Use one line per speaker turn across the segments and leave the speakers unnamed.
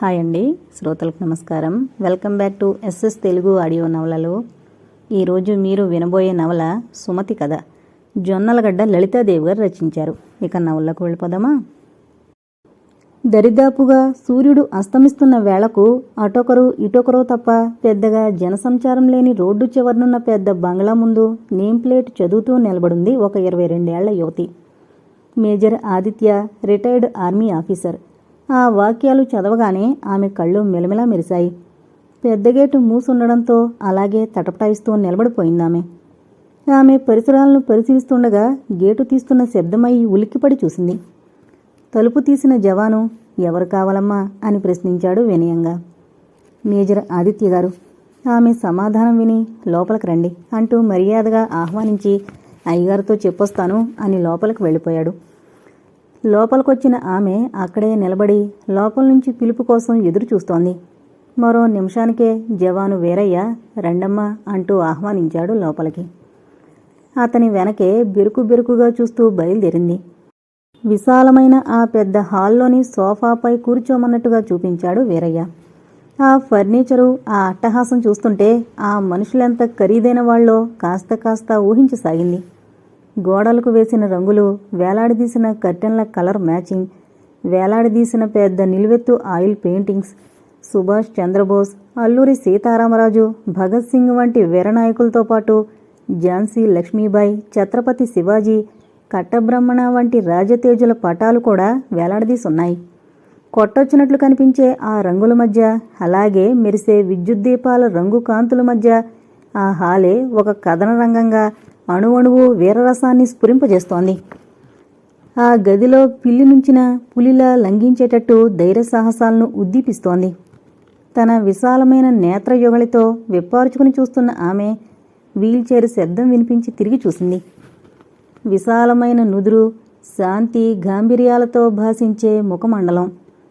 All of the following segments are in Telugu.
హాయ్ అండి శ్రోతలకు నమస్కారం. Welcome back to SS Telugu audio నవలలు. ఈరోజు మీరు వినబోయే నవల సుమతి కథ. జొన్నలగడ్డ లలితాదేవి గారు రచించారు. ఇక నవలకు వెళ్ళిపోదామా? దరిదాపుగా సూర్యుడు అస్తమిస్తున్న వేళకు అటొకరు ఇటొకరు తప్ప పెద్దగా జనసంచారం లేని రోడ్డు చివరనున్న పెద్ద బంగ్లా ముందు నేమ్ ప్లేట్ చదువుతూ నిలబడింది ఒక ఇరవై రెండేళ్ళ యువతి. Major Aditya retired army officer. ఆ వాక్యాలు చదవగానే ఆమె కళ్ళు మెలమెలా మెరిశాయి. పెద్ద గేటు మూసుండడంతో అలాగే తటపటాయిస్తూ నిలబడిపోయిందామె. ఆమె పరిసరాలను పరిశీలిస్తుండగా గేటు తీస్తున్న శబ్దమై ఉలిక్కిపడి చూసింది. తలుపు తీసిన జవాను ఎవరు కావాలమ్మా? అని ప్రశ్నించాడు వినయంగా. మేజర్ ఆదిత్య గారు ఆమె సమాధానం విని లోపలికి రండి అంటూ మర్యాదగా ఆహ్వానించి అయ్యగారితో చెప్పొస్తాను అని లోపలికి వెళ్ళిపోయాడు. లోపలికొచ్చిన ఆమె అక్కడే నిలబడి లోపల నుంచి పిలుపు కోసం ఎదురు చూస్తోంది మరో నిమిషానికే జవాను వేరయ్య రండమ్మ అంటూ ఆహ్వానించాడు లోపలికి. అతని వెనకే బెరుకు బెరుకుగా చూస్తూ బయలుదేరింది. విశాలమైన ఆ పెద్ద హాల్లోని సోఫాపై కూర్చోమన్నట్టుగా చూపించాడు వీరయ్య. ఆ ఫర్నిచరు ఆ అట్టహాసం చూస్తుంటే ఆ మనుషులెంత ఖరీదైన వాళ్ళో కాస్త కాస్త ఊహించసాగింది. గోడలకు వేసిన రంగులు వేలాడదీసిన కర్టెన్ల కలర్ మ్యాచింగ్ వేలాడదీసిన పెద్ద నిలువెత్తు ఆయిల్ పెయింటింగ్స్ సుభాష్ చంద్రబోస్ అల్లూరి సీతారామరాజు భగత్ సింగ్ వంటి వీరనాయకులతో పాటు ఝాన్సీ లక్ష్మీబాయి ఛత్రపతి శివాజీ కట్టబ్రహ్మణ వంటి రాజతేజుల పటాలు కూడా వేలాడదీసున్నాయి. కొట్టొచ్చినట్లు కనిపించే ఆ రంగుల మధ్య అలాగే మెరిసే విద్యుత్ దీపాల రంగు కాంతుల మధ్య ఆ హాలే ఒక కథన రంగంగా అణువణువు వీరరసాన్ని స్ఫురింపజేస్తోంది. ఆ గదిలో పిల్లి నుంచిన పులిలా లంఘించేటట్టు ధైర్య సాహసాలను ఉద్దీపిస్తోంది. తన విశాలమైన నేత్రయుగళితో విప్పార్చుకుని చూస్తున్న ఆమె వీల్చైర్ శబ్దం వినిపించి తిరిగి చూసింది. విశాలమైన నుదురు శాంతి గాంభీర్యాలతో భాషించే ముఖమండలం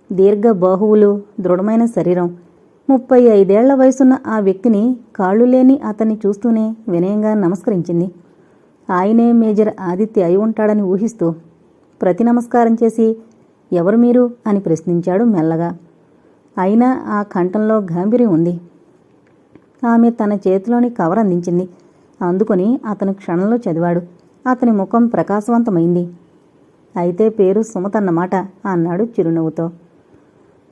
దీర్ఘ బాహువులు దృఢమైన శరీరం. ముప్పై ఐదేళ్ళ వయసున్న ఆ వ్యక్తిని కాళ్ళు లేని అతన్ని చూస్తూనే వినయంగా నమస్కరించింది. ఆయనే మేజర్ ఆదిత్య అయి ఉంటాడని ఊహిస్తూ ప్రతి నమస్కారం చేసి ఎవరు మీరు? అని ప్రశ్నించాడు మెల్లగా. అయినా ఆ కంఠంలో గాంభీర్యం ఉంది. ఆమె తన చేతిలోని కవర్ అందించింది. అందుకొని అతను క్షణంలో చదివాడు. అతని ముఖం ప్రకాశవంతమైంది. అయితే పేరు సుమతన్నమాట అన్నాడు చిరునవ్వుతో.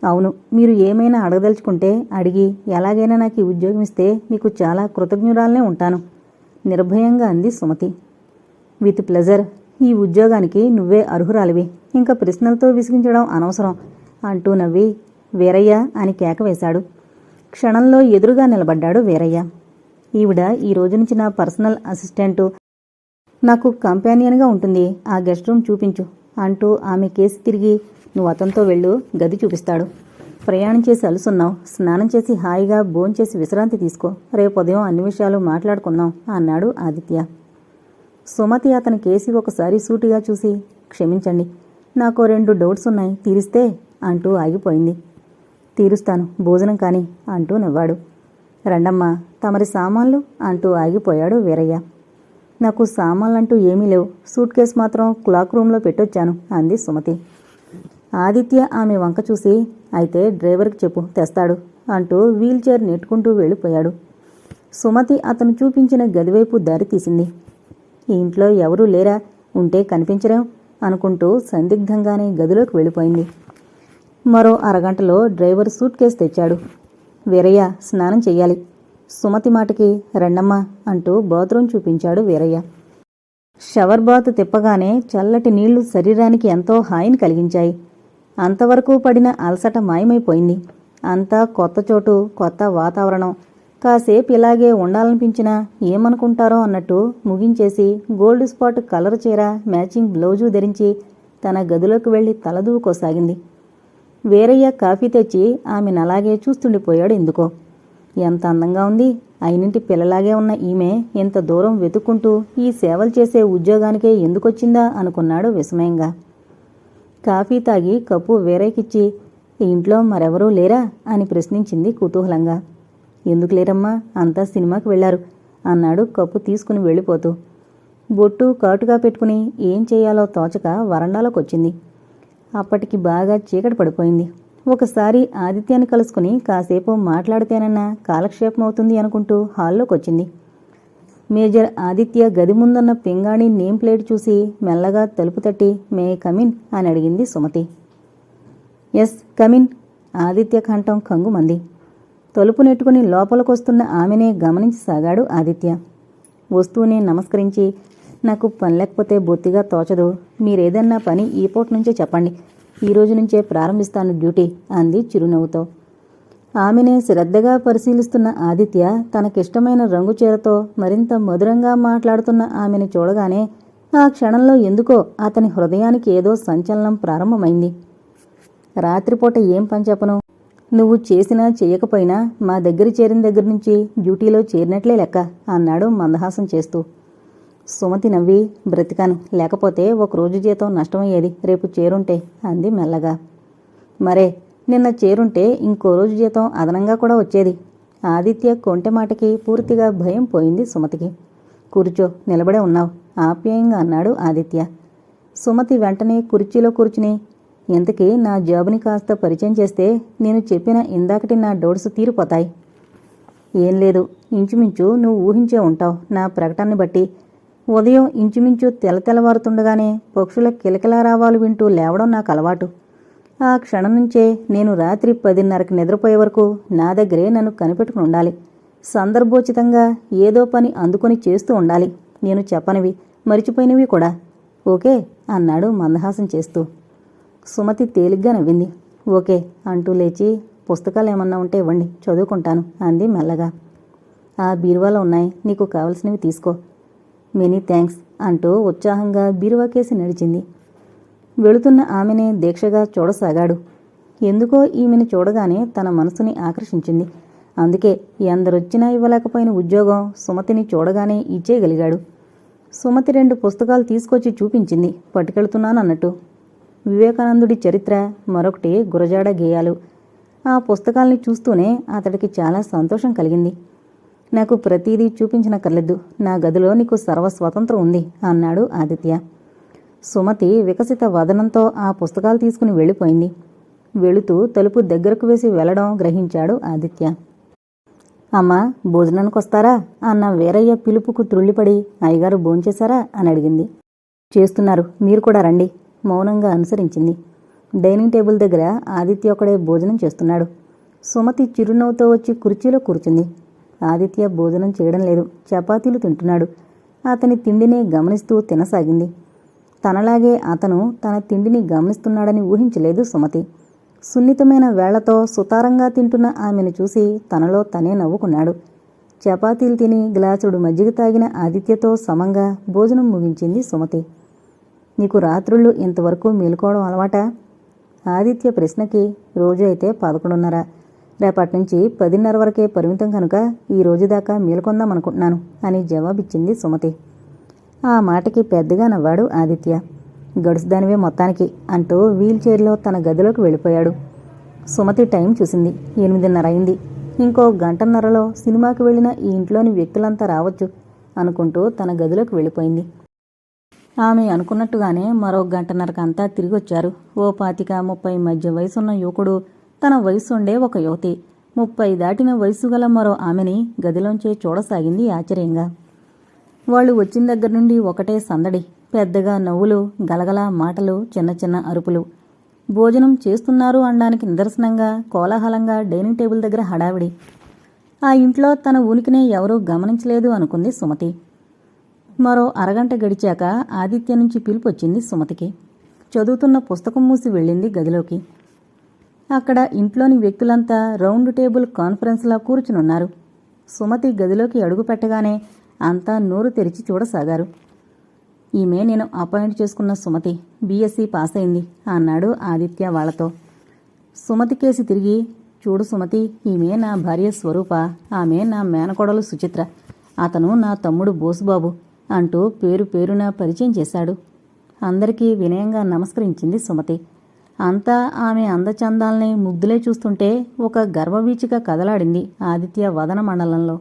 అవును మీరు ఏమైనా అడగదలుచుకుంటే అడిగి ఎలాగైనా నాకు ఈ ఉద్యోగం ఇస్తే మీకు చాలా కృతజ్ఞురాలనే ఉంటాను నిర్భయంగా అంది సుమతి. With pleasure. ఈ ఉద్యోగానికి నువ్వే అర్హురాలివి. ఇంకా ప్రశ్నలతో విసిగించడం అనవసరం అంటూ నవ్వి వీరయ్య అని కేక వేశాడు. క్షణంలో ఎదురుగా నిలబడ్డాడు వీరయ్య. ఈవిడ ఈ రోజు నుంచి నా పర్సనల్ అసిస్టెంటు. నాకు కంపానియన్గా ఉంటుంది. ఆ గెస్ట్ రూమ్ చూపించు అంటూ ఆమె కేసు తిరిగి నువ్వు అతనితో వెళ్ళు గది చూపిస్తాడు. ప్రయాణం చేసి అలుసున్నావు. స్నానం చేసి హాయిగా భోంచేసి విశ్రాంతి తీసుకో. రేపు ఉదయం అన్ని విషయాలు మాట్లాడుకుందాం అన్నాడు ఆదిత్య. సుమతి అతని కేసి ఒకసారి సూటిగా చూసి క్షమించండి నాకు రెండు డౌట్స్ ఉన్నాయి తీరిస్తే అంటూ ఆగిపోయింది. తీరుస్తాను భోజనం కాని అంటూ నవ్వాడు. రండమ్మా తమరి సామాన్లు అంటూ ఆగిపోయాడు వీరయ్య. నాకు సామాన్లంటూ ఏమీ లేవు సూట్ కేస్ మాత్రం క్లాక్ రూమ్లో పెట్టొచ్చాను అంది సుమతి. ఆదిత్య ఆమె వంక చూసి అయితే డ్రైవర్కి చెప్పు తెస్తాడు అంటూ వీల్ చైర్ నెట్టుకుంటూ వెళ్ళిపోయాడు. సుమతి అతను చూపించిన గదివైపు దారి తీసింది. ఈ ఇంట్లో ఎవరూ లేరా? ఉంటే కనిపించరేం? అనుకుంటూ సందిగ్ధంగానే గదిలోకి వెళ్ళిపోయింది. మరో అరగంటలో డ్రైవర్ సూట్ కేసు తెచ్చాడు. వీరయ్య స్నానం చెయ్యాలి. సుమతి మాటకి రెండమ్మా అంటూ బాత్రూం చూపించాడు వీరయ్య. షవర్ బాత్ తిప్పగానే చల్లటి నీళ్ళు శరీరానికి ఎంతో హాయిని కలిగించాయి. అంతవరకు పడిన అలసట మాయమైపోయింది. అంతా కొత్త చోటు కొత్త వాతావరణం. కాసేపు ఇలాగే ఉండాలనిపించినా ఏమనుకుంటారో అన్నట్టు ముగించేసి గోల్డ్ స్పాట్ కలర్ చీర మ్యాచింగ్ బ్లౌజు ధరించి తన గదిలోకి వెళ్ళి తలదూకోసాగింది వేరయ్య కాఫీ తెచ్చి ఆమెను అలాగే చూస్తుండిపోయాడు ఎందుకో. ఎంత అందంగా ఉంది. అయినింటి పిల్లలాగే ఉన్న ఈమె ఇంత దూరం వెతుక్కుంటూ ఈ సేవలు చేసే ఉద్యోగానికే ఎందుకొచ్చిందా అనుకున్నాడు విస్మయంగా. కాఫీ తాగి కప్పు వేరేకిచ్చి ఇంట్లో మరెవరూ లేరా? అని ప్రశ్నించింది కుతూహలంగా. ఎందుకు లేరమ్మా? అంతా సినిమాకి వెళ్ళారు అన్నాడు కప్పు తీసుకుని వెళ్ళిపోతూ. బొట్టు కాటుగా పెట్టుకుని ఏం చేయాలో తోచక వరండాలోకొచ్చింది. అప్పటికి బాగా చీకటి పడిపోయింది. ఒకసారి ఆదిత్యాన్ని కలుసుకుని కాసేపు మాట్లాడితేనన్నా కాలక్షేపం అవుతుంది అనుకుంటూ హాల్లోకి వచ్చింది మేజర్ ఆదిత్య గది ముందున్న పింగాణి నేమ్ ప్లేట్ చూసి మెల్లగా తలుపు తట్టి మే కమిన్ అని అడిగింది సుమతి. ఎస్ కమిన్ ఆదిత్య కంఠం కంగుమంది. తలుపు నెట్టుకుని లోపలికొస్తున్న ఆమెనే గమనించసాగాడు ఆదిత్య. వస్తూనే నమస్కరించి నాకు పని లేకపోతే బొత్తిగా తోచదు. మీరేదన్నా పని ఈ పూట నుంచే చెప్పండి. ఈ రోజు నుంచే ప్రారంభిస్తాను డ్యూటీ అంది చిరునవ్వుతో. ఆమెనే శ్రద్ధగా పరిశీలిస్తున్న ఆదిత్య తనకిష్టమైన రంగు చీరతో మరింత మధురంగా మాట్లాడుతున్న ఆమెను చూడగానే ఆ క్షణంలో ఎందుకో అతని హృదయానికి ఏదో సంచలనం ప్రారంభమైంది. రాత్రిపూట ఏం పని చెప్పను? నువ్వు చేసినా చేయకపోయినా మా దగ్గర చేరిన దగ్గర నుంచి డ్యూటీలో చేరినట్లే లెక్క అన్నాడు మందహాసం చేస్తూ. సుమతి నవ్వి బ్రతికాను. లేకపోతే ఒకరోజు జీతం నష్టమయ్యేది. రేపు చేరుంటే అంది మెల్లగా. మరే నిన్న చేరుంటే ఇంకో రోజు జీతం అదనంగా కూడా వచ్చేది. ఆదిత్య కొంటె మాటకి పూర్తిగా భయం పోయింది సుమతికి. కూర్చో నిలబడే ఉన్నావు. ఆప్యాయంగా అన్నాడు ఆదిత్య. సుమతి వెంటనే కుర్చీలో కూర్చుని ఇంతకీ నా జాబుని కాస్త పరిచయం చేస్తే నేను చెప్పిన ఇందాకటి నా డౌట్స్ తీరిపోతాయి. ఏం లేదు ఇంచుమించు నువ్వు ఊహించే ఉంటావు నా ప్రకటనని బట్టి. ఉదయం ఇంచుమించు తెల తెల్లవారుతుండగానే పక్షుల కిలకిలారావాలు వింటూ లేవడం నాకు అలవాటు. ఆ క్షణం నుంచే నేను రాత్రి పదిన్నరకి నిద్రపోయే వరకు నా దగ్గరే నన్ను కనిపెట్టుకుని ఉండాలి. సందర్భోచితంగా ఏదో పని అందుకొని చేస్తూ ఉండాలి. నేను చెప్పనివి మరిచిపోయినవి కూడా. ఓకే అన్నాడు మందహాసం చేస్తూ. సుమతి తేలిగ్గా నవ్వింది. ఓకే అంటూ లేచి పుస్తకాలు ఏమన్నా ఉంటే ఇవ్వండి చదువుకుంటాను అంది మెల్లగా. ఆ బీరువాలో ఉన్నాయి నీకు కావలసినవి తీసుకో. మెనీ థ్యాంక్స్ అంటూ ఉత్సాహంగా బీరువాకేసి నడిచింది. వెళుతున్న ఆమెనే దీక్షగా చూడసాగాడు. ఎందుకో ఈమెను చూడగానే తన మనసుని ఆకర్షించింది. అందుకే ఎందరొచ్చినా ఇవ్వలేకపోయిన ఉద్యోగం సుమతిని చూడగానే ఇచ్చేయగలిగాడు. సుమతి రెండు పుస్తకాలు తీసుకొచ్చి చూపించింది. పట్టుకెళ్తున్నాను అన్నట్టు వివేకానందుడి చరిత్ర మరొకటి గురజాడ గేయాలు. ఆ పుస్తకాల్ని చూస్తూనే అతడికి చాలా సంతోషం కలిగింది. నాకు ప్రతిదీ చూపించనక్కర్లేదు నా గదిలో నీకు సర్వ స్వతంత్రం ఉంది అన్నాడు ఆదిత్య. సుమతి వికసిత వదనంతో ఆ పుస్తకాలు తీసుకుని వెళ్ళిపోయింది. వెళుతూ తలుపు దగ్గరకు వేసి వెళ్ళడం గ్రహించాడు ఆదిత్య. అమ్మా భోజనానికి వస్తారా? అన్న వీరయ్య పిలుపుకు త్రుళ్ళిపడి అయ్యగారు భోంచేశారా? అని అడిగింది. చేస్తున్నారు. మీరు కూడా రండి. మౌనంగా అనుసరించింది. డైనింగ్ టేబుల్ దగ్గర ఆదిత్య ఒకడే భోజనం చేస్తున్నాడు. సుమతి చిరునవ్వుతో వచ్చి కుర్చీలో కూర్చుంది. ఆదిత్య భోజనం చేయడం లేదు. చపాతీలు తింటున్నాడు. అతని తిండినే గమనిస్తూ తినసాగింది. తనలాగే అతను తన తిండిని గమనిస్తున్నాడని ఊహించలేదు సుమతి. సున్నితమైన వేళ్ళతో సుతారంగా తింటున్న ఆమెను చూసి తనలో తనే నవ్వుకున్నాడు. చపాతీలు తిని గ్లాసుడు మజ్జిగ తాగిన ఆదిత్యతో సమంగా భోజనం ముగించింది సుమతి. నీకు రాత్రుళ్ళు ఇంతవరకు మేలుకోవడం అలవాటా? ఆదిత్య ప్రశ్నకి రోజు అయితే పదకొండున్నర రేపటి నుంచి పదిన్నర వరకే పరిమితం కనుక ఈ రోజు దాకా మేలుకొందాం అనుకుంటున్నాను అని జవాబిచ్చింది సుమతి. ఆ మాటకి పెద్దగా నవ్వాడు ఆదిత్య. గడుసుదానివే మొత్తానికి అంటూ వీల్ చైర్లో తన గదిలోకి వెళ్ళిపోయాడు. సుమతి టైం చూసింది. ఎనిమిదిన్నర అయింది. ఇంకో గంటన్నరలో సినిమాకి వెళ్ళిన ఈ ఇంట్లోని వ్యక్తులంతా రావచ్చు అనుకుంటూ తన గదిలోకి వెళ్ళిపోయింది. ఆమె అనుకున్నట్టుగానే మరో గంటన్నరకంతా తిరిగొచ్చారు. ఓ పాతిక ముప్పై మధ్య వయసున్న యువకుడు తన వయసుండే ఒక యువతి. ముప్పై దాటిన వయసు గల మరో ఆమెని గదిలోంచే చూడసాగింది ఆశ్చర్యంగా. వాళ్ళు వచ్చిన దగ్గర నుండి ఒకటే సందడి. పెద్దగా నవ్వులు గలగల మాటలు చిన్న చిన్న అరుపులు. భోజనం చేస్తున్నారు అనడానికి నిదర్శనంగా కోలాహలంగా డైనింగ్ టేబుల్ దగ్గర హడావిడి. ఆ ఇంట్లో తన ఉనికినే ఎవరూ గమనించలేదు అనుకుంది సుమతి. మరో అరగంట గడిచాక ఆదిత్య నుంచి పిలుపొచ్చింది సుమతికి. చదువుతున్న పుస్తకం మూసి వెళ్ళింది గదిలోకి. అక్కడ ఇంట్లోని వ్యక్తులంతా రౌండ్ టేబుల్ కాన్ఫరెన్స్లా కూర్చునున్నారు. సుమతి గదిలోకి అడుగు పెట్టగానే అంతా నోరు తెరిచి చూడసాగారు. ఈమె నేను అపాయింట్ చేసుకున్న సుమతి. బీఎస్సీ పాస్ అయింది అన్నాడు ఆదిత్య వాళ్ళతో సుమతి కేసి తిరిగి చూడు సుమతి ఈమె నా భార్య స్వరూప. ఆమె నా మేనకోడలు సుచిత్ర. అతను నా తమ్ముడు బోసుబాబు. అంటూ పేరు పేరున పరిచయం చేశాడు. అందరికీ వినయంగా నమస్కరించింది సుమతి. అంతా ఆమె అందచందాల్ని ముగ్ధులే చూస్తుంటే ఒక గర్వవీచిక కదలాడింది ఆదిత్య వదన మండలంలో.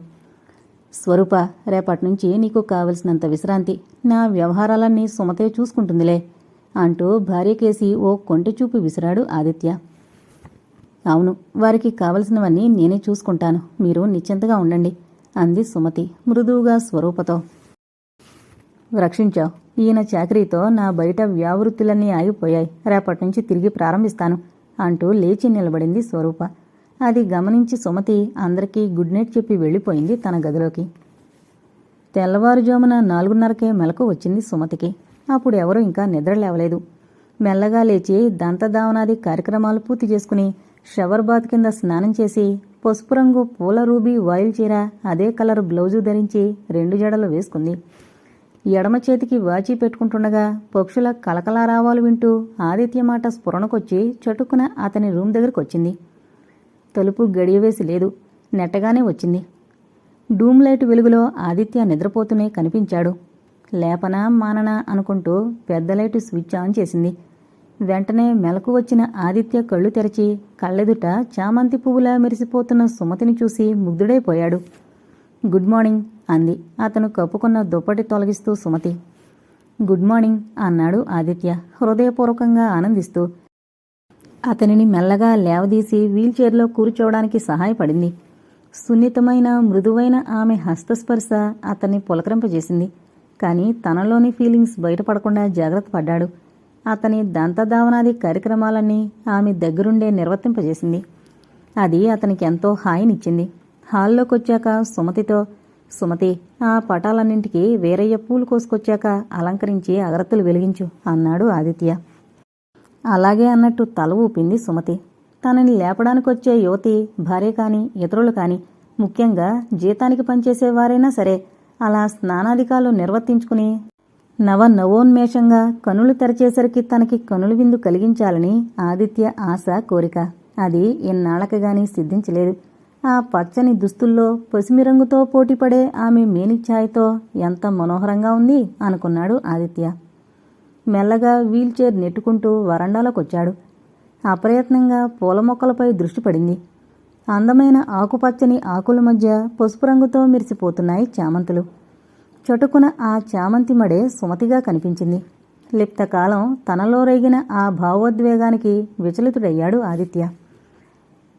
స్వరూప రేపటి నుంచి నీకు కావలసినంత విశ్రాంతి. నా వ్యవహారాలన్నీ సుమతే చూసుకుంటుందిలే అంటూ భార్యకేసి ఓ కొంటెచూపు విసిరాడు ఆదిత్య. అవును వారికి కావలసినవన్నీ నేనే చూసుకుంటాను. మీరు నిశ్చింతగా ఉండండి అంది సుమతి మృదువుగా స్వరూపతో. రక్షించావు ఈయన చాకరీతో నా బయట వ్యావృత్తులన్నీ ఆగిపోయాయి. రేపటి నుంచి తిరిగి ప్రారంభిస్తాను అంటూ లేచి నిలబడింది స్వరూప. అది గమనించి సుమతి అందరికీ గుడ్ నైట్ చెప్పి వెళ్ళిపోయింది తన గదిలోకి. తెల్లవారుజామున నాలుగున్నరకే మెలకు వచ్చింది సుమతికి. అప్పుడు ఎవరూ ఇంకా నిద్ర లేవలేదు. మెల్లగా లేచి దంతదావనాది కార్యక్రమాలు పూర్తి చేసుకుని షవర్ బాత్ కింద స్నానం చేసి పసుపు రంగు పూల రూబీ వాయిల్ చీర అదే కలర్ బ్లౌజు ధరించి రెండు జడలు వేసుకుంది. ఎడమ చేతికి వాచి పెట్టుకుంటుండగా పక్షుల కలకలారావాలు వింటూ ఆదిత్య మాట స్ఫురణకొచ్చి చటుక్కున అతని రూమ్ దగ్గరకు వచ్చింది తలుపు గడియవేసి లేదు. నెట్టగానే వచ్చింది. డూమ్ లైట్ వెలుగులో ఆదిత్య నిద్రపోతూనే కనిపించాడు. లేపనా మాననా అనుకుంటూ పెద్ద లైటు స్విచ్ ఆన్ చేసింది. వెంటనే మెలకు వచ్చిన ఆదిత్య కళ్ళు తెరచి కళ్ళెదుట చామంతి పువ్వులా మెరిసిపోతున్న సుమతిని చూసి ముగ్ధుడైపోయాడు. Good morning. అంది. అతను కప్పుకున్న దుప్పటి తొలగిస్తూ సుమతి. గుడ్ మార్నింగ్ అన్నాడు ఆదిత్య హృదయపూర్వకంగా ఆనందిస్తూ. అతనిని మెల్లగా లేవదీసి వీల్చైర్లో కూర్చోవడానికి సహాయపడింది. సున్నితమైన మృదువైన ఆమె హస్తస్పర్శ అతన్ని పులకరింపజేసింది. కానీ తనలోని ఫీలింగ్స్ బయటపడకుండా జాగ్రత్త పడ్డాడు. అతని దంతధావనాది కార్యక్రమాలన్నీ ఆమె దగ్గరుండే నిర్వర్తింపజేసింది. అది అతనికి ఎంతో హాయినిచ్చింది. హాల్లోకొచ్చాక సుమతితో సుమతి ఆ పటాలన్నింటికి వేరయ్య పూలు కోసుకొచ్చాక అలంకరించి అగరత్తులు వెలిగించు అన్నాడు ఆదిత్య. అలాగే అన్నట్టు తల ఊపింది సుమతి. తనని లేపడానికొచ్చే యువతి భార్య కాని ఇతరులు కాని ముఖ్యంగా జీతానికి పనిచేసేవారైనా సరే అలా స్నానాధికాలు నిర్వర్తించుకుని నవ నవోన్మేషంగా కనులు తెరచేసరికి తనకి కనులు విందు కలిగించాలని ఆదిత్య ఆశ కోరిక. అది ఇన్నాళ్ళకి గాని సిద్ధించలేదు. ఆ పచ్చని దుస్తుల్లో పసిమి రంగుతో పోటీపడే ఆమె మేనిఛాయతో ఎంత మనోహరంగా ఉంది అనుకున్నాడు ఆదిత్య. మెల్లగా వీల్చైర్ నెట్టుకుంటూ వరండాలోకొచ్చాడు. అప్రయత్నంగా పూల మొక్కలపై దృష్టి పడింది. అందమైన ఆకుపచ్చని ఆకుల మధ్య పసుపు రంగుతో మెరిసిపోతున్నాయి చామంతులు. చటుకున ఆ చామంతి మడే సుమతిగా కనిపించింది. లిప్తకాలం తనలో రేగిన ఆ భావోద్వేగానికి విచలితుడయ్యాడు ఆదిత్య.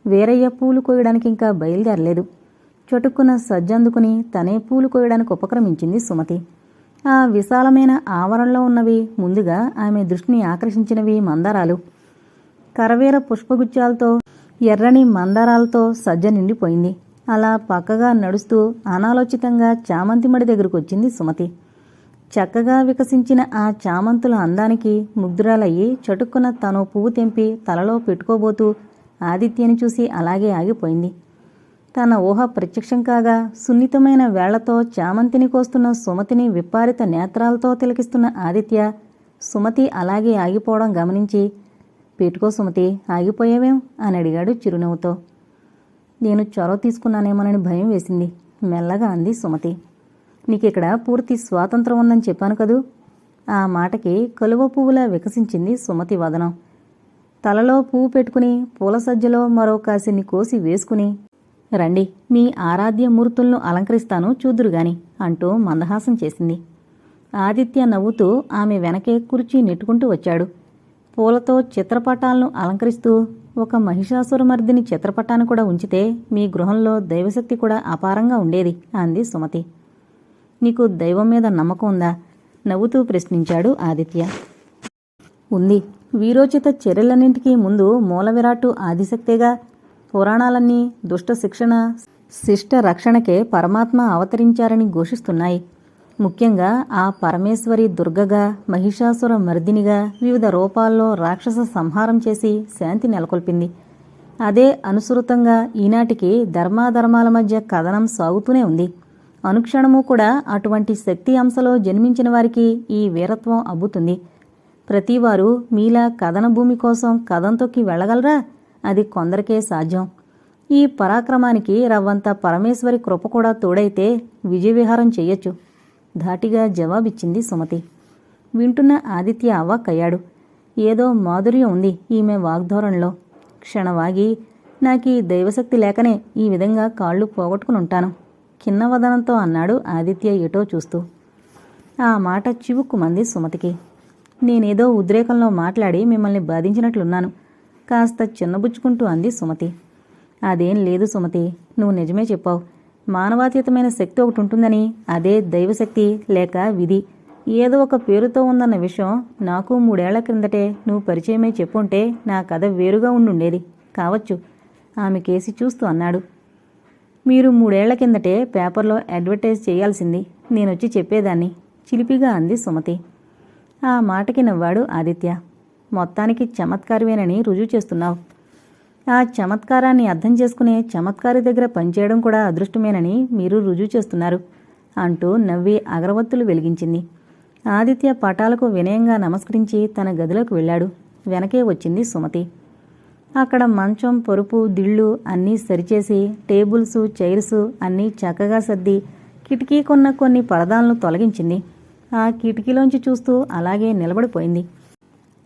వీరయ్య పూలు కోయడానికి ఇంకా బయలుదేరలేదు. చటుక్కున సజ్జందుకుని తనే పూలు కోయడానికి ఉపక్రమించింది సుమతి. ఆ విశాలమైన ఆవరణలో ఉన్నవి ముందుగా ఆమె దృష్టిని ఆకర్షించినవి మందారాలు. కరవేర పుష్పగుచ్చాలతో ఎర్రని మందారాలతో సజ్జ నిండిపోయింది. అలా పక్కగా నడుస్తూ అనాలోచితంగా చామంతిమడి దగ్గరకు వచ్చింది సుమతి. చక్కగా వికసించిన ఆ చామంతుల అందానికి ముగ్ధురాలయ్యి చటుక్కున తను పువ్వు తెంపి తలలో పెట్టుకోబోతూ ఆదిత్యని చూసి అలాగే ఆగిపోయింది. తన ఊహ ప్రత్యక్షం కాగా సున్నితమైన వేళ్ళతో చామంతిని కోస్తున్న సుమతిని విపారిత నేత్రాలతో తిలకిస్తున్న ఆదిత్య సుమతి అలాగే ఆగిపోవడం గమనించి పెట్టుకో సుమతి ఆగిపోయావేం? అని అడిగాడు చిరునవ్వుతో. నేను చొరవ తీసుకున్నానేమోనని భయం వేసింది మెల్లగా అంది సుమతి. నీకిక్కడ పూర్తి స్వాతంత్రం ఉందని చెప్పాను కదూ? ఆ మాటకి కలువ పువ్వులా వికసించింది సుమతి వదనం. తలలో పువ్వు పెట్టుకుని పూల సజ్జలో మరో కాసిని కోసి వేసుకుని రండి మీ ఆరాధ్య మూర్తులను అలంకరిస్తాను చూదురుగాని అంటూ మందహాసం చేసింది. ఆదిత్య నవ్వుతూ ఆమె వెనకే కుర్చీ నెట్టుకుంటూ వచ్చాడు. పూలతో చిత్రపటాలను అలంకరిస్తూ ఒక మహిషాసురమర్దిని చిత్రపటాన్ని కూడా ఉంచితే మీ గృహంలో దైవశక్తి కూడా అపారంగా ఉండేది అంది సుమతి. నీకు దైవం మీద నమ్మకం ఉందా? నవ్వుతూ ప్రశ్నించాడు ఆదిత్య. ఉంది వీరోచిత చర్యలన్నింటికీ ముందు మూల విరాట్టు ఆదిశక్తేగా పురాణాలన్నీ దుష్ట శిక్షణ శిష్ట రక్షణకే పరమాత్మ అవతరించారని ఘోషిస్తున్నాయి. ముఖ్యంగా ఆ పరమేశ్వరి దుర్గగా మహిషాసుర మర్దినిగా వివిధ రూపాల్లో రాక్షస సంహారం చేసి శాంతి నెలకొల్పింది. అదే అనుసృతంగా ఈనాటికి ధర్మాధర్మాల మధ్య కథనం సాగుతూనే ఉంది. అనుక్షణము కూడా అటువంటి శక్తి అంశలో జన్మించిన వారికి ఈ వీరత్వం అబ్బుతుంది. ప్రతివారు మీలా కథన భూమి కోసం కథం తొక్కి వెళ్ళగలరా? అది కొందరికే సాధ్యం. ఈ పరాక్రమానికి రవ్వంత పరమేశ్వరి కృప కూడా తోడైతే విజయవిహారం చెయ్యొచ్చు ధాటిగా జవాబిచ్చింది సుమతి. వింటున్న ఆదిత్య అవాక్కయ్యాడు. ఏదో మాధుర్యం ఉంది ఈమె వాగ్ధోరణిలో. క్షణవాగి నాకీ దైవశక్తి లేకనే ఈ విధంగా కాళ్ళు పోగొట్టుకుని ఉంటాను కిన్నవదనంతో అన్నాడు ఆదిత్య ఎటో చూస్తూ. ఆ మాట చివుక్కుమంది సుమతికి. నేనేదో ఉద్రేకంలో మాట్లాడి మిమ్మల్ని బాధించినట్లున్నాను. కాస్త చిన్నబుచ్చుకుంటూ అంది సుమతి. అదేం లేదు సుమతి నువ్వు నిజమే చెప్పావు. మానవాతీతమైన శక్తి ఒకటి ఉంటుందని అదే దైవశక్తి లేక విధి. ఏదో ఒక పేరుతో ఉందన్న విషయం నాకు మూడేళ్ళ క్రిందటే నువ్వు పరిచయమై చెప్పుంటే నా కథ వేరుగా ఉండుండేది. కావచ్చు ఆమె కేసి చూస్తూ అన్నాడు. మీరు మూడేళ్ళ కిందటే పేపర్లో అడ్వర్టైజ్ చేయాల్సింది. నేనొచ్చి చెప్పేదాన్ని చిలిపిగా అంది సుమతి. ఆ మాటకి నవ్వాడు ఆదిత్య. మొత్తానికి చమత్కారమేనని రుజువు చేస్తున్నావు. ఆ చమత్కారాన్ని అర్థం చేసుకునే చమత్కారి దగ్గర పనిచేయడం కూడా అదృష్టమేనని మీరు రుజువు చేస్తున్నారు అంటూ నవ్వి అగరవత్తులు వెలిగించింది. ఆదిత్య పటాలకు వినయంగా నమస్కరించి తన గదిలోకి వెళ్ళాడు. వెనకే వచ్చింది సుమతి. అక్కడ మంచం పరుపు దిళ్ళు అన్నీ సరిచేసి టేబుల్స్ చైర్స్ అన్నీ చక్కగా సర్ది కిటికీకున్న కొన్ని పరదాలను తొలగించింది. ఆ కిటికీలోంచి చూస్తూ అలాగే నిలబడిపోయింది.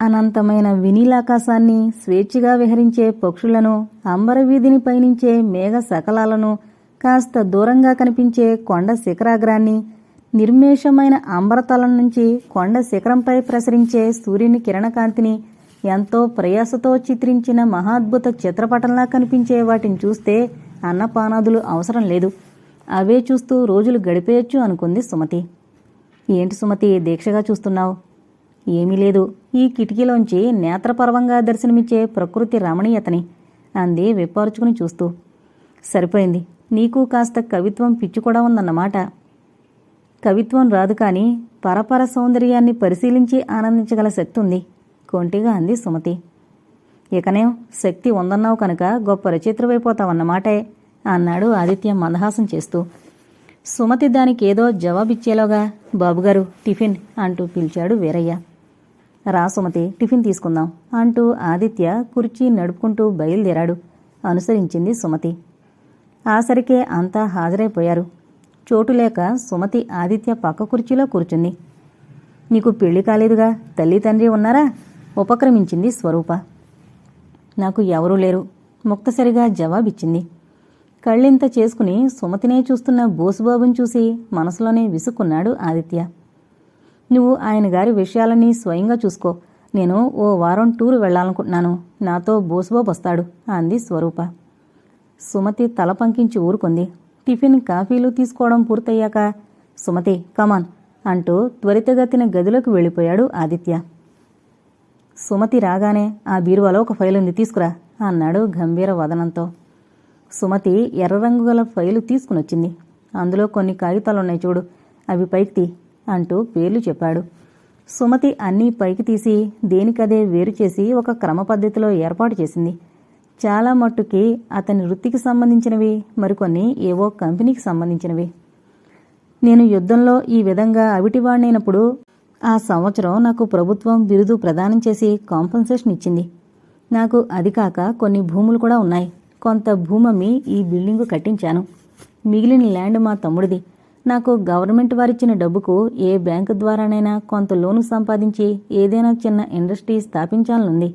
అనంతమైన వినీలాకాశాన్ని స్వేచ్ఛగా విహరించే పక్షులను అంబరవీధిని పయనించే మేఘ సకలాలను కాస్త దూరంగా కనిపించే కొండ శిఖరాగ్రాన్ని నిర్మేషమైన అంబరతలం నుంచి కొండ శిఖరంపై ప్రసరించే సూర్యుని కిరణకాంతిని ఎంతో ప్రయాసతో చిత్రించిన మహాద్భుత చిత్రపటంలా కనిపించే వాటిని చూస్తే అన్నపానాదులు అవసరం లేదు. అవే చూస్తూ రోజులు గడిపేయొచ్చు అనుకుంది సుమతి. ఏంటి సుమతి దీక్షగా చూస్తున్నావు? ఏమీ లేదు. ఈ కిటికీలోంచి నేత్రపర్వంగా దర్శనమిచ్చే ప్రకృతి రమణీయతని అంది విప్పార్చుకుని చూస్తూ. సరిపోయింది. నీకు కాస్త కవిత్వం పిచ్చి కూడా ఉందన్నమాట. కవిత్వం రాదు కానీ పరపర సౌందర్యాన్ని పరిశీలించి ఆనందించగల శక్తి ఉంది కొంటిగా అంది సుమతి. ఇకనే శక్తి ఉందన్నావు కనుక గొప్ప రచయిత్రవైపోతావన్నమాటే అన్నాడు ఆదిత్య మందహాసం చేస్తూ. సుమతి దానికి ఏదో జవాబిచ్చేలోగా బాబుగారు టిఫిన్ అంటూ పిలిచాడు వీరయ్య. రా సుమతి టిఫిన్ తీసుకుందాం అంటూ ఆదిత్య కుర్చీ నడుపుకుంటూ బయలుదేరాడు అనుసరించింది సుమతి. ఆసరికే అంతా హాజరైపోయారు. చోటు లేక సుమతి ఆదిత్య పక్క కుర్చీలో కూర్చుంది. నీకు పెళ్ళి కాలేదుగా? తల్లి తండ్రి ఉన్నారా? ఉపక్రమించింది స్వరూప. నాకు ఎవరూ లేరు ముక్తసరిగా జవాబిచ్చింది. కళ్ళింత చేసుకుని సుమతినే చూస్తున్న బోసుబాబుని చూసి మనసులోనే విసుక్కున్నాడు ఆదిత్య. నువ్వు ఆయన గారి విషయాలన్నీ స్వయంగా చూసుకో. నేను ఓ వారం టూర్ వెళ్ళాలనుకుంటున్నాను. నాతో బోసుబాబు వస్తాడు అంది స్వరూప. సుమతి తల పంకించి ఊరుకుంది. టిఫిన్ కాఫీలు తీసుకోవడం పూర్తయ్యాక సుమతి కమాన్ అంటూ త్వరితగతిన గదిలోకి వెళ్ళిపోయాడు ఆదిత్య. సుమతి రాగానే ఆ బీరువాలో ఒక ఫైల్ ఉంది తీసుకురా అన్నాడు గంభీర వదనంతో. సుమతి ఎర్ర రంగు గల ఫైలు తీసుకునొచ్చింది. అందులో కొన్ని కాగితాలున్నాయి చూడు. అవి పైకి తీ అంటూ పేర్లు చెప్పాడు. సుమతి అన్నీ పైకి తీసి దేనికదే వేరు చేసి ఒక క్రమ పద్ధతిలో ఏర్పాటు చేసింది. చాలా మట్టుకి అతని వృత్తికి సంబంధించినవి మరికొన్ని ఏవో కంపెనీకి సంబంధించినవి. నేను యుద్ధంలో ఈ విధంగా అవిటివాణ్ణైనప్పుడు ఆ సంవత్సరం నాకు ప్రభుత్వం బిరుదు ప్రదానం చేసి కాంపన్సేషన్ ఇచ్చింది. నాకు అది కాక కొన్ని భూములు కూడా ఉన్నాయి. కొంత భూమమ్మి ఈ బిల్డింగు కట్టించాను. మిగిలిన ల్యాండ్ మా తమ్ముడిది. నాకు గవర్నమెంట్ వారిచ్చిన డబ్బుకు ఏ బ్యాంకు ద్వారానైనా కొంత లోను సంపాదించి ఏదైనా చిన్న ఇండస్ట్రీ స్థాపించాలనుంది.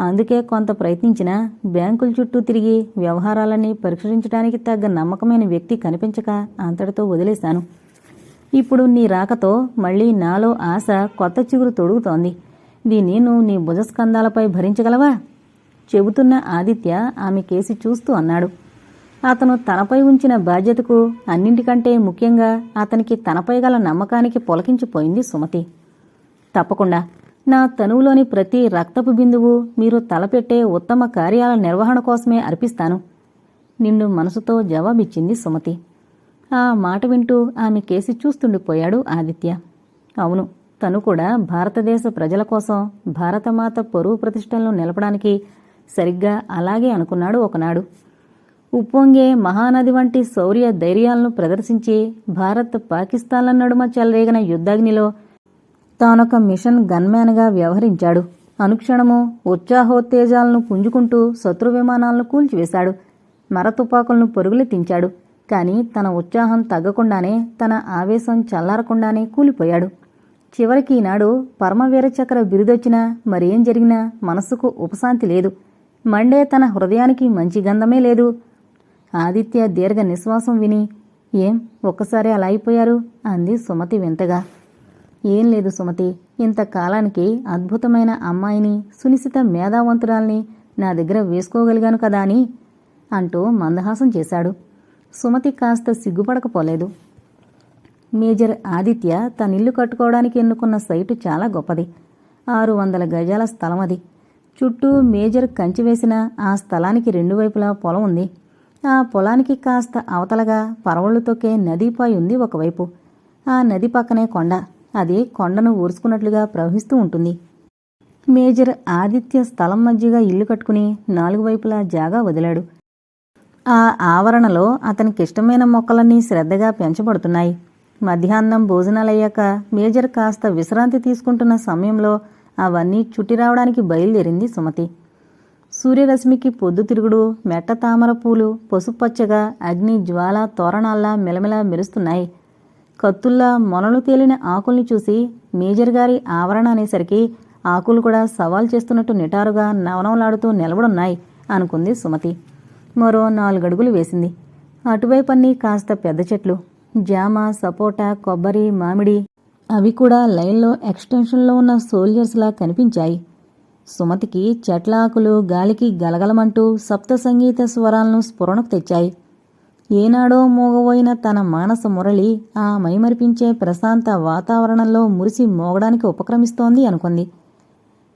అందుకే కొంత ప్రయత్నించినా బ్యాంకుల చుట్టూ తిరిగి వ్యవహారాలన్నీ పరిష్కరించడానికి తగ్గ నమ్మకమైన వ్యక్తి కనిపించక అంతటితో వదిలేశాను. ఇప్పుడు నీ రాకతో మళ్ళీ నాలో ఆశ కొత్త చిగురు తొడుగుతోంది. దీన్ని నువ్వు నీ భుజస్కంధాలపై భరించగలవా? చెబుతున్న ఆదిత్య ఆమె కేసి చూస్తూ అన్నాడు. అతను తనపై ఉంచిన బాధ్యతకు అన్నింటికంటే ముఖ్యంగా అతనికి తనపై గల నమ్మకానికి పొలకించిపోయింది సుమతి. తప్పకుండా నా తనువులోని ప్రతి రక్తపు బిందువు మీరు తలపెట్టే ఉత్తమ కార్యాల నిర్వహణ కోసమే అర్పిస్తాను. నిన్ను మనసుతో జవాబిచ్చింది సుమతి. ఆ మాట వింటూ ఆమె కేసి చూస్తుండిపోయాడు ఆదిత్య. అవును తను కూడా భారతదేశ ప్రజల కోసం భారతమాత పరువు ప్రతిష్టలను నిలపడానికి సరిగ్గా అలాగే అనుకున్నాడు ఒకనాడు. ఉప్పొంగే మహానది వంటి శౌర్య ధైర్యాలను ప్రదర్శించి భారత్ పాకిస్తాన్ల నడుమ చెలరేగిన యుద్ధాగ్నిలో. తానొక మిషన్ గన్మ్యాన్గా వ్యవహరించాడు. అనుక్షణము ఉత్సాహోత్తేజాలను పుంజుకుంటూ శత్రు విమానాలను కూల్చివేశాడు. మరతుపాకులను పరుగులెత్తించాడు కాని తన ఉత్సాహం తగ్గకుండానే తన ఆవేశం చల్లారకుండానే కూలిపోయాడు. చివరికి ఈనాడు పరమవీరచక్ర బిరుదొచ్చినా మరేం జరిగినా మనస్సుకు ఉపశాంతి లేదు. మండే తన హృదయానికి మంచి గంధమే లేదు. ఆదిత్య దీర్ఘ నిశ్వాసం విని ఏం ఒక్కసారి అలా అయిపోయారు? అంది సుమతి వింతగా. ఏం లేదు సుమతి ఇంతకాలానికి అద్భుతమైన అమ్మాయిని సునిశిత మేధావంతురాల్ని నా దగ్గర వేసుకోగలిగాను కదా అని అంటూ మందహాసం చేశాడు. సుమతి కాస్త సిగ్గుపడకపోలేదు. మేజర్ ఆదిత్య తనిల్లు కట్టుకోవడానికి ఎన్నుకున్న సైటు చాలా గొప్పది. ఆరు వందల గజాల స్థలం అది చుట్టూ మేజర్ కంచి వేసిన ఆ స్థలానికి రెండు వైపులా పొలం ఉంది. ఆ పొలానికి కాస్త అవతలగా పరవళ్ళు తొక్కే నదీపాయి ఉంది ఒకవైపు. ఆ నది పక్కనే కొండ. అది కొండను ఊరుసుకున్నట్లుగా ప్రవహిస్తూ ఉంటుంది. మేజర్ ఆదిత్య స్థలం మధ్యగా ఇల్లు కట్టుకుని నాలుగు వైపులా జాగా వదిలాడు. ఆ ఆవరణలో అతనికి ఇష్టమైన మొక్కలన్నీ శ్రద్ధగా పెంచబడుతున్నాయి. మధ్యాహ్నం భోజనాలయ్యాక మేజర్ కాస్త విశ్రాంతి తీసుకుంటున్న సమయంలో అవన్నీ చుట్టి రావడానికి బయలుదేరింది సుమతి. సూర్యరశ్మికి పొద్దుతిరుగుడు మెట్ట తామర పూలు పసుపచ్చగా అగ్ని జ్వాల తోరణాల్లా మెలమెల మెరుస్తున్నాయి. కత్తుల్లా మొనలు తేలిన ఆకుల్ని చూసి మేజర్ గారి ఆవరణ అనేసరికి ఆకులు కూడా సవాల్ చేస్తున్నట్టు నిటారుగా నవనవలాడుతూ నిలబడున్నాయి అనుకుంది సుమతి. మరో నాలుగడుగులు వేసింది. అటువైపన్నీ కాస్త పెద్ద చెట్లు. జామ సపోటా కొబ్బరి మామిడి అవి కూడా లైన్లో ఎక్స్టెన్షన్లో ఉన్న సోల్జర్స్లా కనిపించాయి. సుమతికి చెట్ల ఆకులు గాలికి గలగలమంటూ సప్త సంగీత స్వరాలను స్ఫురణకు తెచ్చాయి. ఏనాడో మోగబోయిన తన మానస మురళి ఆ మైమరిపించే ప్రశాంత వాతావరణంలో మురిసి మోగడానికి ఉపక్రమిస్తోంది అనుకుంది.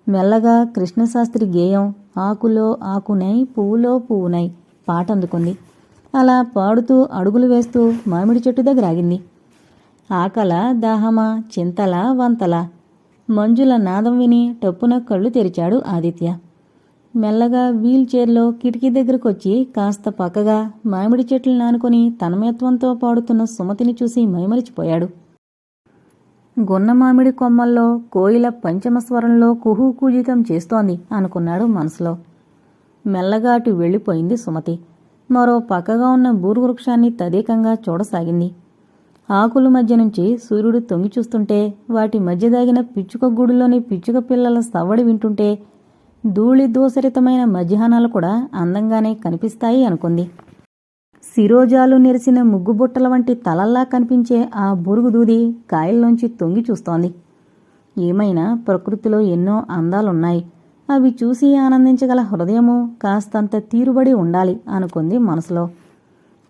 మెల్లగా కృష్ణశాస్త్రి గేయం ఆకులో ఆకునై పువ్వులో పువ్వునై పాట అందుకుంది అలా పాడుతూ అడుగులు వేస్తూ మామిడి చెట్టు దగ్గర ఆగింది. ఆకల దాహమా చింతల వంతల. మంజుల నాదం విని టప్పున కళ్ళు తెరిచాడు ఆదిత్య. మెల్లగా వీల్ చైర్లో కిటికీ దగ్గరకొచ్చి కాస్త పక్కగా మామిడి చెట్లు నానుకొని తన్మయత్వంతో పాడుతున్న సుమతిని చూసి మైమరిచిపోయాడు. గున్న మామిడి కొమ్మల్లో కోయిల పంచమ స్వరంలో కుహూ కూజితం చేస్తోంది అనుకున్నాడు మనసులో. మెల్లగా అటు వెళ్ళిపోయింది సుమతి. మరో పక్కగా ఉన్న బూరువృక్షాన్ని తదేకంగా చూడసాగింది. ఆకుల మధ్య నుంచి సూర్యుడు తొంగి చూస్తుంటే వాటి మధ్య దాగిన పిచ్చుక గూడులోని పిచ్చుక పిల్లల సవ్వడి వింటుంటే ధూళి దోసరితమైన మధ్యాహ్నాలు కూడా అందంగానే కనిపిస్తాయి అనుకుంది. శిరోజాలు నెరిసిన ముగ్గుబుట్టల వంటి తలల్లా కనిపించే ఆ బురుగు దూది కాయల్లోంచి తొంగి చూస్తోంది. ఏమైనా ప్రకృతిలో ఎన్నో అందాలున్నాయి. అవి చూసి ఆనందించగల హృదయము కాస్తంత తీరుబడి ఉండాలి అనుకుంది మనసులో.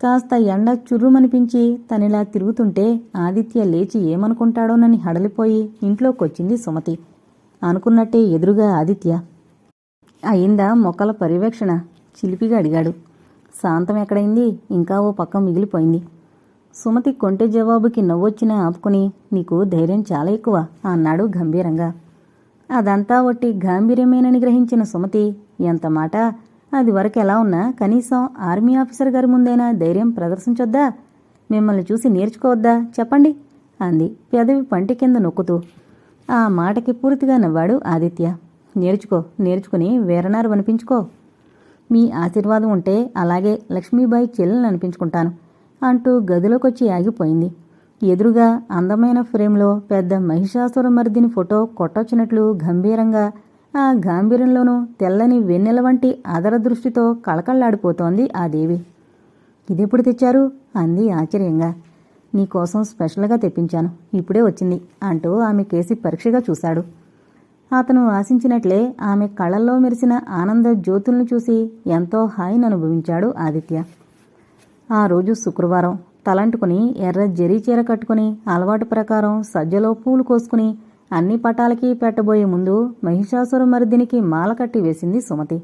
కాస్త ఎండ చుర్రుమనిపించి తనిలా తిరుగుతుంటే ఆదిత్య లేచి ఏమనుకుంటాడోనని హడలిపోయి ఇంట్లోకొచ్చింది సుమతి. అనుకున్నట్టే ఎదురుగా ఆదిత్య. అయిందా మొక్కల పర్యవేక్షణ? చిలిపిగా అడిగాడు. శాంతం ఎక్కడైంది? ఇంకా ఓ పక్క మిగిలిపోయింది. సుమతి కొంటె జవాబుకి నవ్వొచ్చినా ఆపుకుని నీకు ధైర్యం చాలా ఎక్కువ అన్నాడు గంభీరంగా. అదంతా ఒట్టి గాంభీర్యమేనని గ్రహించిన సుమతి ఎంత మాట అది వరకు ఎలా ఉన్నా కనీసం ఆర్మీ ఆఫీసర్ గారి ముందైనా ధైర్యం ప్రదర్శించొద్దా? మిమ్మల్ని చూసి నేర్చుకోవద్దా? చెప్పండి అంది పెదవి పంటి కింద నొక్కుతూ. ఆ మాటకి పూర్తిగా నవ్వాడు ఆదిత్య. నేర్చుకో నేర్చుకుని వీరనారు అనిపించుకో. మీ ఆశీర్వాదం ఉంటే అలాగే లక్ష్మీబాయి చెల్లెలను అనిపించుకుంటాను అంటూ గదిలోకొచ్చి ఆగిపోయింది. ఎదురుగా అందమైన ఫ్రేమ్లో పెద్ద మహిషాసుర మర్దిని ఫోటో కొట్టొచ్చినట్లు గంభీరంగా ఆ గాంభీర్యంలోనూ తెల్లని వెన్నెల వంటి అదర దృష్టితో కళకళ్ళాడిపోతోంది ఆ దేవి. ఇదెప్పుడు తెచ్చారు? అంది ఆశ్చర్యంగా. నీకోసం స్పెషల్గా తెప్పించాను. ఇప్పుడే వచ్చింది అంటూ ఆమె కేసి పరీక్షగా చూశాడు. అతను ఆశించినట్లే ఆమె కళ్ళల్లో మెరిసిన ఆనంద జ్యోతులను చూసి ఎంతో హాయిని అనుభవించాడు ఆదిత్య. ఆ రోజు శుక్రవారం తలంటుకుని ఎర్ర జరీ చీర కట్టుకుని అలవాటు ప్రకారం సజ్జలో పూలు కోసుకుని అన్ని పటాలకి పెట్టబోయే ముందు మహిషాసుర మర్దినికి మాల కట్టి వేసింది సుమతి.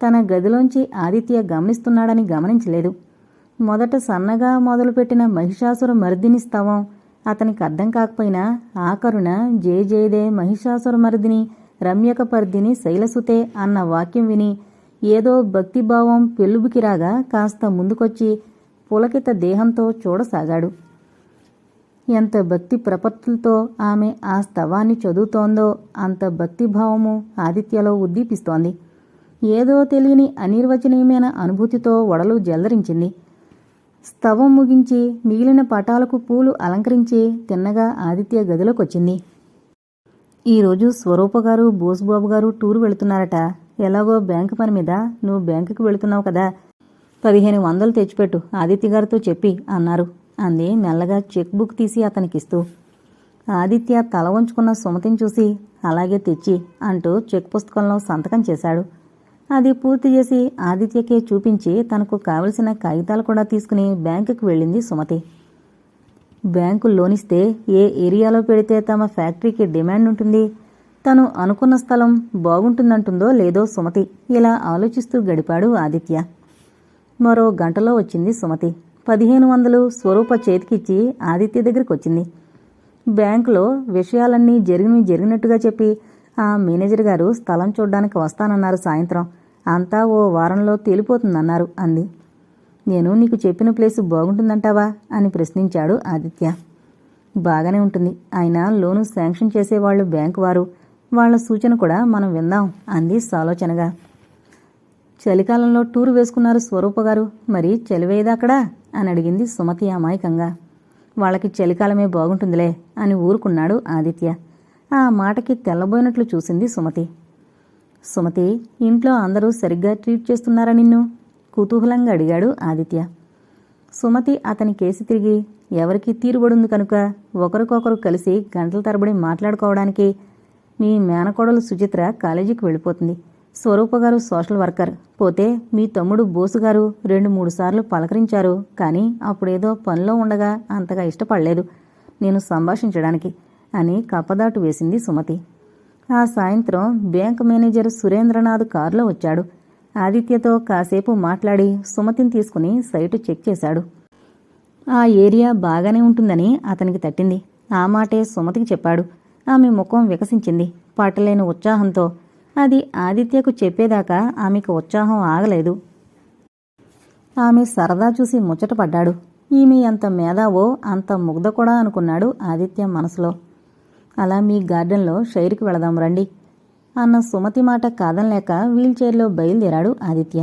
తన గదిలోంచి ఆదిత్య గమనిస్తున్నాడని గమనించలేదు. మొదట సన్నగా మొదలుపెట్టిన మహిషాసుర మర్దిని స్తవం అతనికి అర్థం కాకపోయినా ఆఖరున జే జయదే మహిషాసుర మర్దిని రమ్యక పర్దిని శైలసుతే అన్న వాక్యం విని ఏదో భక్తిభావం పెళ్ళుబుకిరాగా కాస్త ముందుకొచ్చి పులకిత దేహంతో చూడసాగాడు. ఎంత భక్తి ప్రపత్తులతో ఆమె ఆ స్తవాన్ని చదువుతోందో అంత భక్తిభావము ఆదిత్యలో ఉద్దీపిస్తోంది. ఏదో తెలియని అనిర్వచనీయమైన అనుభూతితో వడలు జల్లరించింది స్తవం ముగించి మిగిలిన పటాలకు పూలు అలంకరించి తిన్నగా ఆదిత్య గదిలోకొచ్చింది. ఈరోజు స్వరూప గారు బోసుబాబు గారు టూర్ వెళుతున్నారట. ఎలాగో బ్యాంకు పని మీద నువ్వు బ్యాంకుకి వెళుతున్నావు కదా. పదిహేను వందలు తెచ్చిపెట్టు ఆదిత్య గారితో చెప్పి అన్నారు. అంది మెల్లగా చెక్ బుక్ తీసి అతనికిస్తూ ఆదిత్య తల వంచుకున్న సుమతిని చూసి అలాగే తెచ్చి అంటూ చెక్ పుస్తకంలో సంతకం చేశాడు. అది పూర్తి చేసి ఆదిత్యకే చూపించి తనకు కావలసిన కాగితాలు కూడా తీసుకుని బ్యాంకుకు వెళ్ళింది సుమతి. బ్యాంకు లోనిస్తే ఏ ఏరియాలో పెడితే తమ ఫ్యాక్టరీకి డిమాండ్ ఉంటుంది తను అనుకున్న స్థలం బాగుంటుందంటుందో లేదో సుమతి ఇలా ఆలోచిస్తూ గడిపాడు ఆదిత్య. మరో గంటలో వచ్చింది సుమతి. పదిహేను వందలు స్వరూప చేతికిచ్చి ఆదిత్య దగ్గరికి వచ్చింది బ్యాంకులో విషయాలన్నీ జరిగినవి జరిగినట్టుగా చెప్పి ఆ మేనేజర్ గారు స్థలం చూడ్డానికి వస్తానన్నారు సాయంత్రం. అంతా ఓ వారంలో తేలిపోతుందన్నారు అంది. నేను నీకు చెప్పిన ప్లేసు బాగుంటుందంటావా? అని ప్రశ్నించాడు ఆదిత్య. బాగానే ఉంటుంది. ఆయన లోను శాంక్షన్ చేసేవాళ్ళు బ్యాంకు వారు. వాళ్ళ సూచన కూడా మనం విందాం అంది సాలోచనగా. చలికాలంలో టూర్ వేసుకున్నారు స్వరూప గారు. మరి చలివేయదక్కడా అని అడిగింది సుమతి అమాయకంగా. వాళ్ళకి చలికాలమే బాగుంటుందిలే అని ఊరుకున్నాడు ఆదిత్య. ఆ మాటకి తెల్లబోయినట్లు చూసింది సుమతి. సుమతి ఇంట్లో అందరూ సరిగ్గా ట్రీట్ చేస్తున్నారా నిన్ను? కుతూహలంగా అడిగాడు ఆదిత్య. సుమతి అతని కేసి తిరిగి ఎవరికి తీరుబడుంది కనుక ఒకరికొకరు కలిసి గంటల తరబడి మాట్లాడుకోవడానికి మీ మేనకోడలు సుచిత్ర కాలేజీకి వెళ్ళిపోతుంది. స్వరూప గారు సోషల్ వర్కర్. పోతే మీ తమ్ముడు బోసు గారు రెండు మూడు సార్లు పలకరించారు. కానీ అప్పుడేదో పనిలో ఉండగా అంతగా ఇష్టపడలేదు. నేను సంభాషించడానికి అని కప్పదాటు వేసింది సుమతి. ఆ సాయంత్రం బ్యాంక్ మేనేజర్ సురేంద్రనాథ్ కారులో వచ్చాడు. ఆదిత్యతో కాసేపు మాట్లాడి సుమతిని తీసుకుని సైటు చెక్ చేశాడు. ఆ ఏరియా బాగానే ఉంటుందని అతనికి తట్టింది. ఆ మాటే సుమతికి చెప్పాడు. ఆమె ముఖం వికసించింది. పట్టలేని ఉత్సాహంతో అది ఆదిత్యకు చెప్పేదాకా ఆమెకు ఉత్సాహం ఆగలేదు. ఆమె సరదా చూసి ముచ్చటపడ్డాడు ఈమె ఎంత మేధావో అంత ముగ్ధ కూడా అనుకున్నాడు ఆదిత్య మనసులో. అలా మీ గార్డెన్లో షైర్కి వెళదాం రండి అన్న సుమతి మాట కాదనలేక వీల్చైర్లో బయలుదేరాడు ఆదిత్య.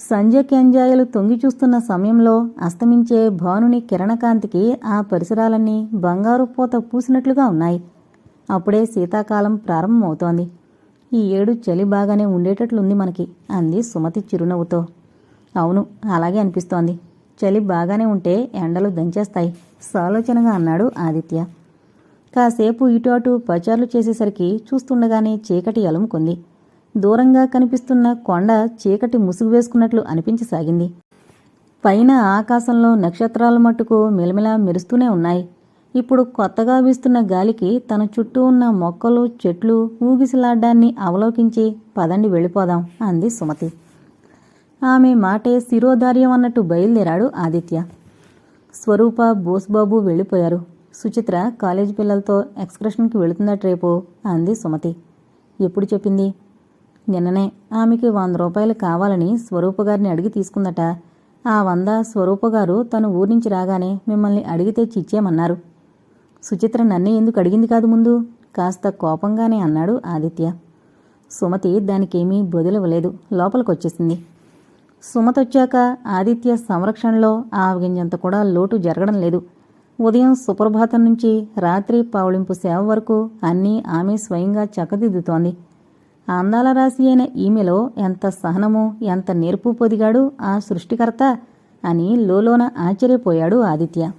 సంజయ్ కెంజాయలు తొంగి చూస్తున్న సమయంలో అస్తమించే భానుని కిరణకాంతికి ఆ పరిసరాలన్నీ బంగారు పూత పూసినట్లుగా ఉన్నాయి. అప్పుడే శీతాకాలం ప్రారంభమవుతోంది. ఈ ఏడు చలి బాగానే ఉండేటట్లుంది మనకి అంది సుమతి చిరునవ్వుతో. అవును అలాగే అనిపిస్తోంది. చలి బాగానే ఉంటే ఎండలు దంచేస్తాయి సాలోచనగా అన్నాడు ఆదిత్య. కాసేపు ఇటు అటు పచార్లు చేసేసరికి చూస్తుండగానే చీకటి అలుముకుంది. దూరంగా కనిపిస్తున్న కొండ చీకటి ముసుగు వేసుకున్నట్లు అనిపించసాగింది. పైన ఆకాశంలో నక్షత్రాల మట్టుకు మెలమెలా మెరుస్తూనే ఉన్నాయి. ఇప్పుడు కొత్తగా వీస్తున్న గాలికి తన చుట్టూ ఉన్న మొక్కలు చెట్లు ఊగిసలాడ్డాన్ని అవలోకించి పదండి వెళ్ళిపోదాం అంది సుమతి. ఆమె మాటే శిరోధార్యం అన్నట్టు బయలుదేరాడు ఆదిత్య. స్వరూప బోస్బాబు వెళ్ళిపోయారు. సుచిత్ర కాలేజీ పిల్లలతో ఎక్స్కర్షన్కి వెళుతుందట రేపు అంది సుమతి. ఎప్పుడు చెప్పింది? నిన్ననే. ఆమెకి వంద రూపాయలు కావాలని స్వరూప గారిని అడిగి తీసుకుందట. ఆ వంద స్వరూప గారు తను ఊరి నుంచి రాగానే మిమ్మల్ని అడిగితే చిచ్చేమన్నారు. సుచిత్ర నన్నే ఎందుకు అడిగింది కాదు ముందు? కాస్త కోపంగానే అన్నాడు ఆదిత్య. సుమతి దానికేమీ బొదిలవలేదు. లోపలికొచ్చేసింది. సుమతొచ్చాక ఆదిత్య సంరక్షణలో ఆవగింజంత కూడా లోటు జరగడం లేదు. ఉదయం సుప్రభాతం నుంచి రాత్రి పావులింపు సేవ వరకు అన్నీ ఆమె స్వయంగా చక్కదిద్దుతోంది. అందాల రాశి అయిన ఈమెలో ఎంత సహనమో ఎంత నేర్పు పొదిగాడు ఆ సృష్టికర్త అని లోలోన ఆశ్చర్యపోయాడు ఆదిత్య.